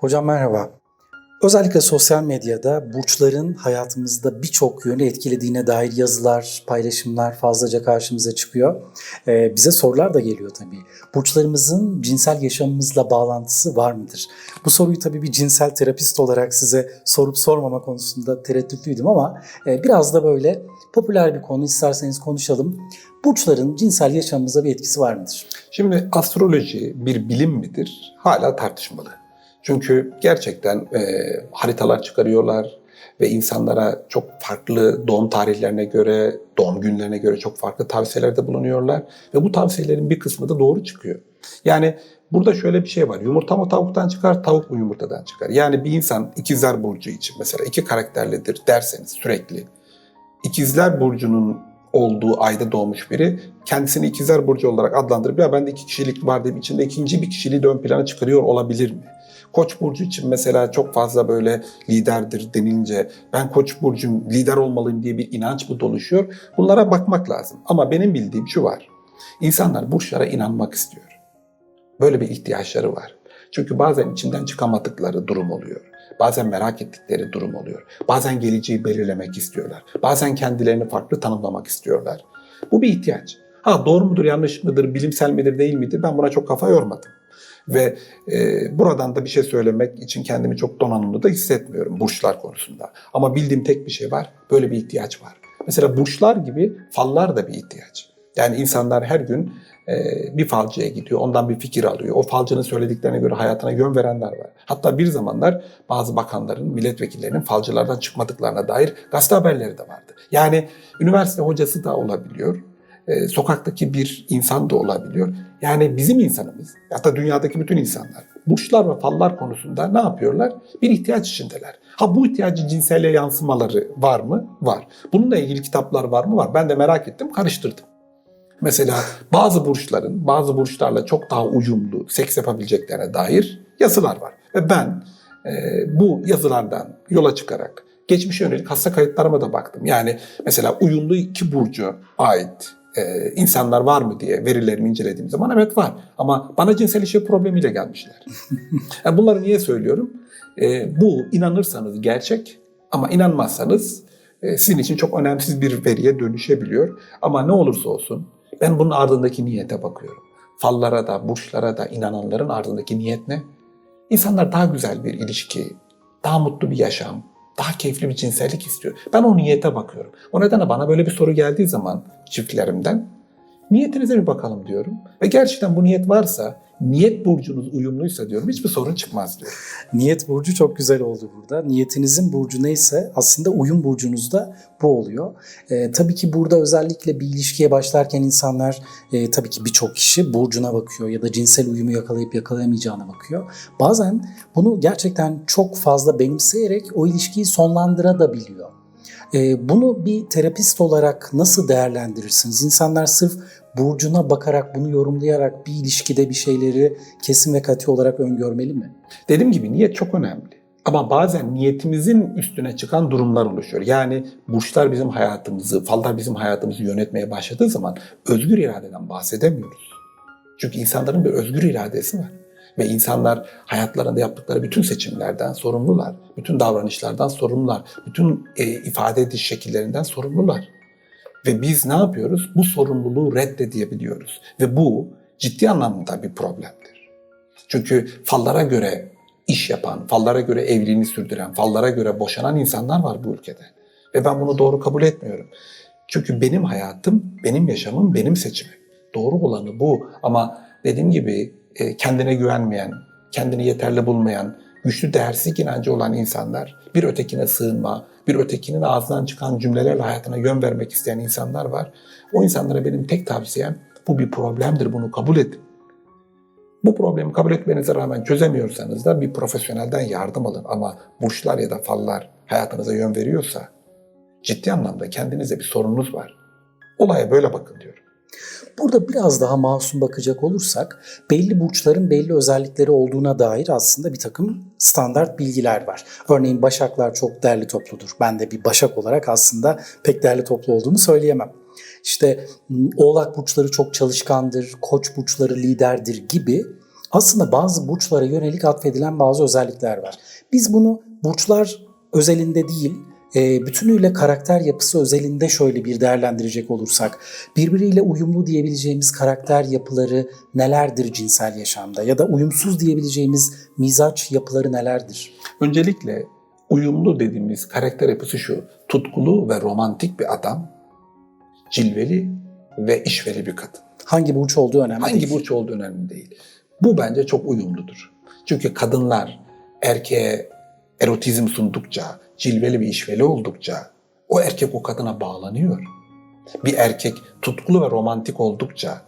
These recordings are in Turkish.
Hocam merhaba. Özellikle sosyal medyada burçların hayatımızda birçok yönü etkilediğine dair yazılar, paylaşımlar fazlaca karşımıza çıkıyor. Ee, bize sorular da geliyor tabii. Burçlarımızın cinsel yaşamımızla bağlantısı var mıdır? Bu soruyu tabii bir cinsel terapist olarak size sorup sormama konusunda tereddütlüydüm ama e, biraz da böyle popüler bir konu isterseniz konuşalım. Burçların cinsel yaşamımıza bir etkisi var mıdır? Şimdi astroloji bir bilim midir? Hala tartışmalı. Çünkü gerçekten e, haritalar çıkarıyorlar ve insanlara çok farklı doğum tarihlerine göre, doğum günlerine göre çok farklı tavsiyelerde bulunuyorlar. Ve bu tavsiyelerin bir kısmı da doğru çıkıyor. Yani burada şöyle bir şey var. Yumurta mı tavuktan çıkar, tavuk mu yumurtadan çıkar? Yani bir insan ikizler burcu için mesela iki karakterlidir derseniz sürekli İkizler Burcu'nun olduğu ayda doğmuş biri kendisini ikizler burcu olarak adlandırıp ya bende iki kişilik var deyip içinde ikinci bir kişiliği de ön plana çıkarıyor olabilir mi? Koç burcu için mesela çok fazla böyle liderdir denilince ben Koç burcum lider olmalıyım diye bir inanç mı doluşuyor? Bunlara bakmak lazım. Ama benim bildiğim şu var. İnsanlar burçlara inanmak istiyor. Böyle bir ihtiyaçları var. Çünkü bazen içinden çıkamadıkları durum oluyor. Bazen merak ettikleri durum oluyor. Bazen geleceği belirlemek istiyorlar. Bazen kendilerini farklı tanımlamak istiyorlar. Bu bir ihtiyaç. Ha doğru mudur, yanlış mıdır, bilimsel midir, değil midir ben buna çok kafa yormadım. Ve e, buradan da bir şey söylemek için kendimi çok donanımlı da hissetmiyorum burçlar konusunda. Ama bildiğim tek bir şey var, böyle bir ihtiyaç var. Mesela burçlar gibi fallar da bir ihtiyaç. Yani insanlar her gün e, bir falcıya gidiyor, ondan bir fikir alıyor. O falcının söylediklerine göre hayatına yön verenler var. Hatta bir zamanlar bazı bakanların, milletvekillerinin falcılardan çıkmadıklarına dair gazete haberleri de vardı. Yani üniversite hocası da olabiliyor, e, sokaktaki bir insan da olabiliyor. Yani bizim insanımız, hatta dünyadaki bütün insanlar burçlar ve fallar konusunda ne yapıyorlar? Bir ihtiyaç içindeler. Ha bu ihtiyacın cinselle yansımaları var mı? Var. Bununla ilgili kitaplar var mı? Var. Ben de merak ettim, karıştırdım. Mesela bazı burçların bazı burçlarla çok daha uyumlu seks yapabileceklerine dair yazılar var. Ve ben e, bu yazılardan yola çıkarak geçmişe yönelik hasta kayıtlarıma da baktım. Yani mesela uyumlu iki burcu ait e, insanlar var mı diye verilerimi incelediğim zaman evet var. Ama bana cinsel ilişki problemiyle gelmişler. yani bunları niye söylüyorum? E, bu inanırsanız gerçek ama inanmazsanız e, sizin için çok önemsiz bir veriye dönüşebiliyor. Ama ne olursa olsun ben bunun ardındaki niyete bakıyorum. Fallara da, burçlara da inananların ardındaki niyet ne? İnsanlar daha güzel bir ilişki, daha mutlu bir yaşam, daha keyifli bir cinsellik istiyor. Ben o niyete bakıyorum. O nedenle bana böyle bir soru geldiği zaman çiftlerimden niyetinize bir bakalım diyorum. Ve gerçekten bu niyet varsa, niyet burcunuz uyumluysa diyorum hiçbir sorun çıkmaz diyorum. Niyet burcu çok güzel oldu burada. Niyetinizin burcu neyse aslında uyum burcunuz da bu oluyor. Ee, tabii ki burada özellikle bir ilişkiye başlarken insanlar e, tabii ki birçok kişi burcuna bakıyor ya da cinsel uyumu yakalayıp yakalayamayacağına bakıyor. Bazen bunu gerçekten çok fazla benimseyerek o ilişkiyi sonlandırabiliyor. Ee, bunu bir terapist olarak nasıl değerlendirirsiniz? İnsanlar sırf burcuna bakarak, bunu yorumlayarak bir ilişkide bir şeyleri kesin ve katı olarak öngörmeli mi? Dediğim gibi niyet çok önemli. Ama bazen niyetimizin üstüne çıkan durumlar oluşuyor. Yani burçlar bizim hayatımızı, fallar bizim hayatımızı yönetmeye başladığı zaman özgür iradeden bahsedemiyoruz. Çünkü insanların bir özgür iradesi var. Ve insanlar hayatlarında yaptıkları bütün seçimlerden sorumlular. Bütün davranışlardan sorumlular. Bütün e, ifade ediş şekillerinden sorumlular. Ve biz ne yapıyoruz? Bu sorumluluğu reddedebiliyoruz. Ve bu ciddi anlamda bir problemdir. Çünkü fallara göre iş yapan, fallara göre evliliğini sürdüren, fallara göre boşanan insanlar var bu ülkede. Ve ben bunu doğru kabul etmiyorum. Çünkü benim hayatım, benim yaşamım, benim seçimim. Doğru olanı bu. Ama dediğim gibi kendine güvenmeyen, kendini yeterli bulmayan, güçlü değersizlik inancı olan insanlar, bir ötekine sığınma, bir ötekinin ağzından çıkan cümlelerle hayatına yön vermek isteyen insanlar var. O insanlara benim tek tavsiyem bu bir problemdir, bunu kabul edin. Bu problemi kabul etmenize rağmen çözemiyorsanız da bir profesyonelden yardım alın. Ama burçlar ya da fallar hayatınıza yön veriyorsa ciddi anlamda kendinize bir sorununuz var. Olaya böyle bakın diyorum. Burada biraz daha masum bakacak olursak belli burçların belli özellikleri olduğuna dair aslında bir takım standart bilgiler var. Örneğin başaklar çok derli topludur. Ben de bir başak olarak aslında pek derli toplu olduğumu söyleyemem. İşte oğlak burçları çok çalışkandır, koç burçları liderdir gibi aslında bazı burçlara yönelik atfedilen bazı özellikler var. Biz bunu burçlar özelinde değil, e, bütünüyle karakter yapısı özelinde şöyle bir değerlendirecek olursak, birbiriyle uyumlu diyebileceğimiz karakter yapıları nelerdir cinsel yaşamda ya da uyumsuz diyebileceğimiz mizaç yapıları nelerdir? Öncelikle uyumlu dediğimiz karakter yapısı şu. Tutkulu ve romantik bir adam, cilveli ve işveli bir kadın. Hangi burç olduğu önemli Hangi değil. burç olduğu önemli değil. Bu bence çok uyumludur. Çünkü kadınlar erkeğe erotizm sundukça, cilveli bir işveli oldukça o erkek o kadına bağlanıyor. Bir erkek tutkulu ve romantik oldukça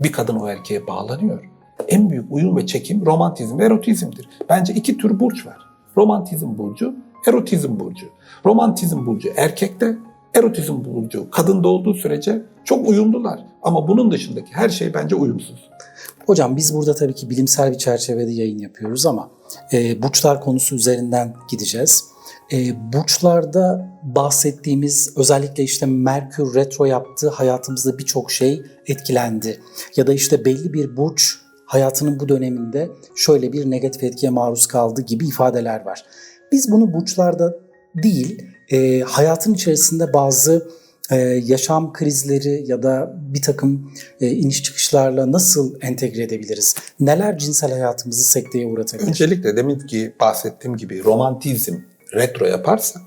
bir kadın o erkeğe bağlanıyor. En büyük uyum ve çekim romantizm ve erotizmdir. Bence iki tür burç var. Romantizm burcu, erotizm burcu. Romantizm burcu erkekte, erotizm burcu kadında olduğu sürece çok uyumlular. Ama bunun dışındaki her şey bence uyumsuz. Hocam biz burada tabii ki bilimsel bir çerçevede yayın yapıyoruz ama e, burçlar konusu üzerinden gideceğiz. E, burçlarda bahsettiğimiz özellikle işte Merkür retro yaptı hayatımızda birçok şey etkilendi. Ya da işte belli bir burç hayatının bu döneminde şöyle bir negatif etkiye maruz kaldı gibi ifadeler var. Biz bunu burçlarda değil e, hayatın içerisinde bazı e, yaşam krizleri ya da bir takım e, iniş çıkışlarla nasıl entegre edebiliriz? Neler cinsel hayatımızı sekteye uğratabilir? Öncelikle demin ki bahsettiğim gibi romantizm retro yaparsa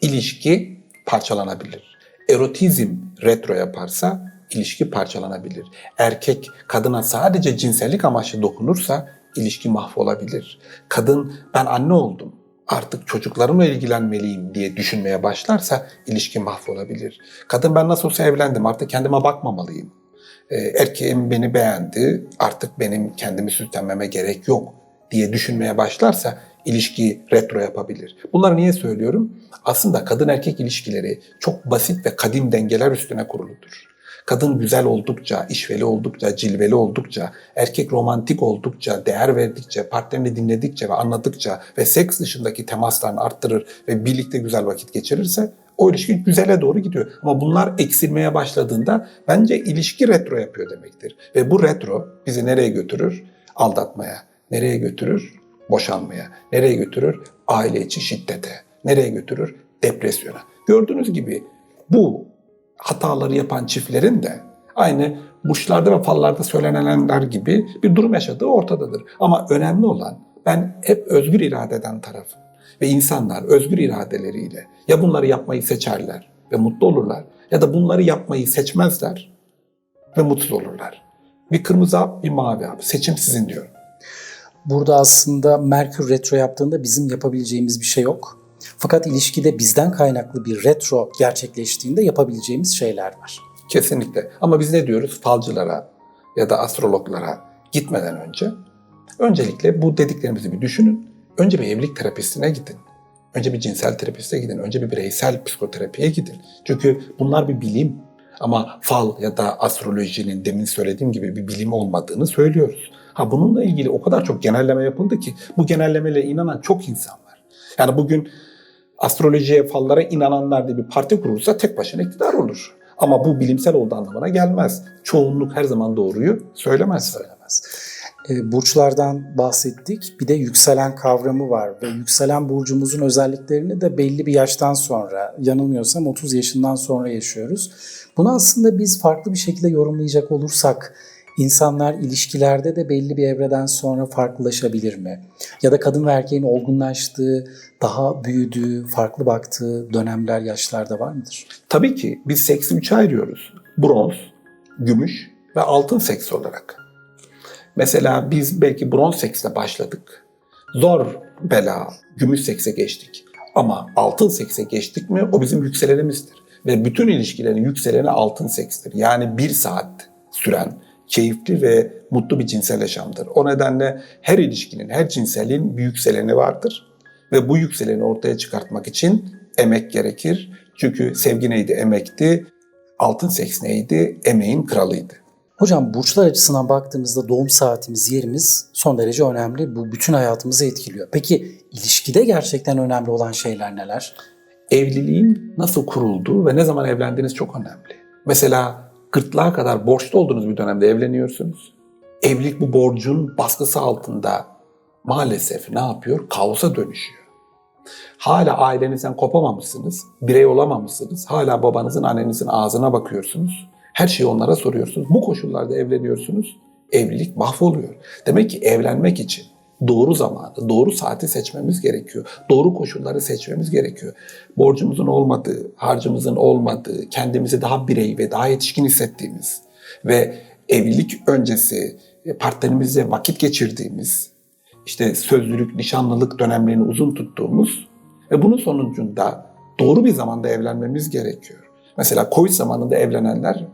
ilişki parçalanabilir. Erotizm retro yaparsa ilişki parçalanabilir. Erkek kadına sadece cinsellik amaçlı dokunursa ilişki mahvolabilir. Kadın ben anne oldum artık çocuklarımla ilgilenmeliyim diye düşünmeye başlarsa ilişki mahvolabilir. Kadın ben nasıl olsa evlendim artık kendime bakmamalıyım. Ee, erkeğim beni beğendi artık benim kendimi süslenmeme gerek yok diye düşünmeye başlarsa ilişki retro yapabilir. Bunları niye söylüyorum? Aslında kadın erkek ilişkileri çok basit ve kadim dengeler üstüne kuruludur. Kadın güzel oldukça, işveli oldukça, cilveli oldukça, erkek romantik oldukça, değer verdikçe, partnerini dinledikçe ve anladıkça ve seks dışındaki temaslarını arttırır ve birlikte güzel vakit geçirirse o ilişki güzele doğru gidiyor. Ama bunlar eksilmeye başladığında bence ilişki retro yapıyor demektir. Ve bu retro bizi nereye götürür? Aldatmaya. Nereye götürür? Boşanmaya. Nereye götürür? Aile içi şiddete. Nereye götürür? Depresyona. Gördüğünüz gibi bu hataları yapan çiftlerin de aynı burçlarda ve fallarda söylenenler gibi bir durum yaşadığı ortadadır. Ama önemli olan ben hep özgür iradeden tarafım. Ve insanlar özgür iradeleriyle ya bunları yapmayı seçerler ve mutlu olurlar ya da bunları yapmayı seçmezler ve mutsuz olurlar. Bir kırmızı hap, bir mavi hap. Seçim sizin diyorum. Burada aslında Merkür retro yaptığında bizim yapabileceğimiz bir şey yok. Fakat ilişkide bizden kaynaklı bir retro gerçekleştiğinde yapabileceğimiz şeyler var. Kesinlikle. Ama biz ne diyoruz? Falcılara ya da astrologlara gitmeden önce öncelikle bu dediklerimizi bir düşünün. Önce bir evlilik terapistine gidin. Önce bir cinsel terapiste gidin. Önce bir bireysel psikoterapiye gidin. Çünkü bunlar bir bilim. Ama fal ya da astrolojinin demin söylediğim gibi bir bilim olmadığını söylüyoruz. Ha bununla ilgili o kadar çok genelleme yapıldı ki bu genellemeyle inanan çok insan var. Yani bugün astrolojiye, fallara inananlar diye bir parti kurulsa tek başına iktidar olur. Ama bu bilimsel olduğu anlamına gelmez. Çoğunluk her zaman doğruyu söylemez. Söylemez. E, burçlardan bahsettik. Bir de yükselen kavramı var ve yükselen burcumuzun özelliklerini de belli bir yaştan sonra, yanılmıyorsam 30 yaşından sonra yaşıyoruz. Bunu aslında biz farklı bir şekilde yorumlayacak olursak insanlar ilişkilerde de belli bir evreden sonra farklılaşabilir mi? Ya da kadın ve erkeğin olgunlaştığı, daha büyüdüğü, farklı baktığı dönemler, yaşlarda var mıdır? Tabii ki biz seksi üçe ayırıyoruz. Bronz, gümüş ve altın seks olarak. Mesela biz belki bronz seksle başladık. Zor bela gümüş sekse geçtik. Ama altın sekse geçtik mi o bizim yükselenimizdir. Ve bütün ilişkilerin yükseleni altın sekstir. Yani bir saat süren keyifli ve mutlu bir cinsel yaşamdır. O nedenle her ilişkinin, her cinselliğin bir yükseleni vardır. Ve bu yükseleni ortaya çıkartmak için emek gerekir. Çünkü sevgi neydi? Emekti. Altın seks neydi? Emeğin kralıydı. Hocam burçlar açısından baktığımızda doğum saatimiz, yerimiz son derece önemli. Bu bütün hayatımızı etkiliyor. Peki ilişkide gerçekten önemli olan şeyler neler? Evliliğin nasıl kurulduğu ve ne zaman evlendiğiniz çok önemli. Mesela gırtlağa kadar borçlu olduğunuz bir dönemde evleniyorsunuz. evlilik bu borcun baskısı altında maalesef ne yapıyor? Kaosa dönüşüyor. Hala ailenizden kopamamışsınız, birey olamamışsınız. Hala babanızın, annenizin ağzına bakıyorsunuz. Her şeyi onlara soruyorsunuz. Bu koşullarda evleniyorsunuz. Evlilik mahvoluyor. Demek ki evlenmek için doğru zamanı, doğru saati seçmemiz gerekiyor. Doğru koşulları seçmemiz gerekiyor. Borcumuzun olmadığı, harcımızın olmadığı, kendimizi daha birey ve daha yetişkin hissettiğimiz ve evlilik öncesi partnerimizle vakit geçirdiğimiz, işte sözlülük, nişanlılık dönemlerini uzun tuttuğumuz ve bunun sonucunda doğru bir zamanda evlenmemiz gerekiyor. Mesela Covid zamanında evlenenler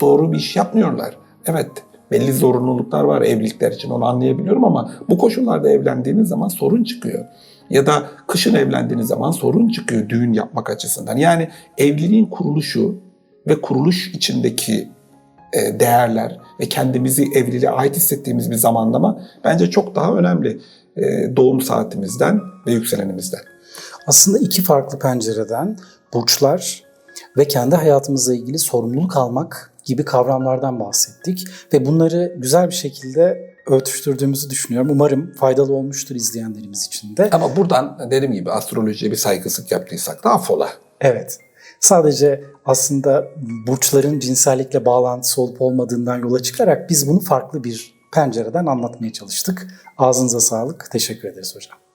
doğru bir iş yapmıyorlar. Evet belli zorunluluklar var evlilikler için onu anlayabiliyorum ama bu koşullarda evlendiğiniz zaman sorun çıkıyor. Ya da kışın evlendiğiniz zaman sorun çıkıyor düğün yapmak açısından. Yani evliliğin kuruluşu ve kuruluş içindeki e, değerler ve kendimizi evliliğe ait hissettiğimiz bir zamanlama bence çok daha önemli e, doğum saatimizden ve yükselenimizden. Aslında iki farklı pencereden burçlar ve kendi hayatımızla ilgili sorumluluk almak gibi kavramlardan bahsettik ve bunları güzel bir şekilde örtüştürdüğümüzü düşünüyorum. Umarım faydalı olmuştur izleyenlerimiz için de. Ama buradan dediğim gibi astrolojiye bir saygısızlık yaptıysak da affola. Evet. Sadece aslında burçların cinsellikle bağlantısı olup olmadığından yola çıkarak biz bunu farklı bir pencereden anlatmaya çalıştık. Ağzınıza sağlık. Teşekkür ederiz hocam.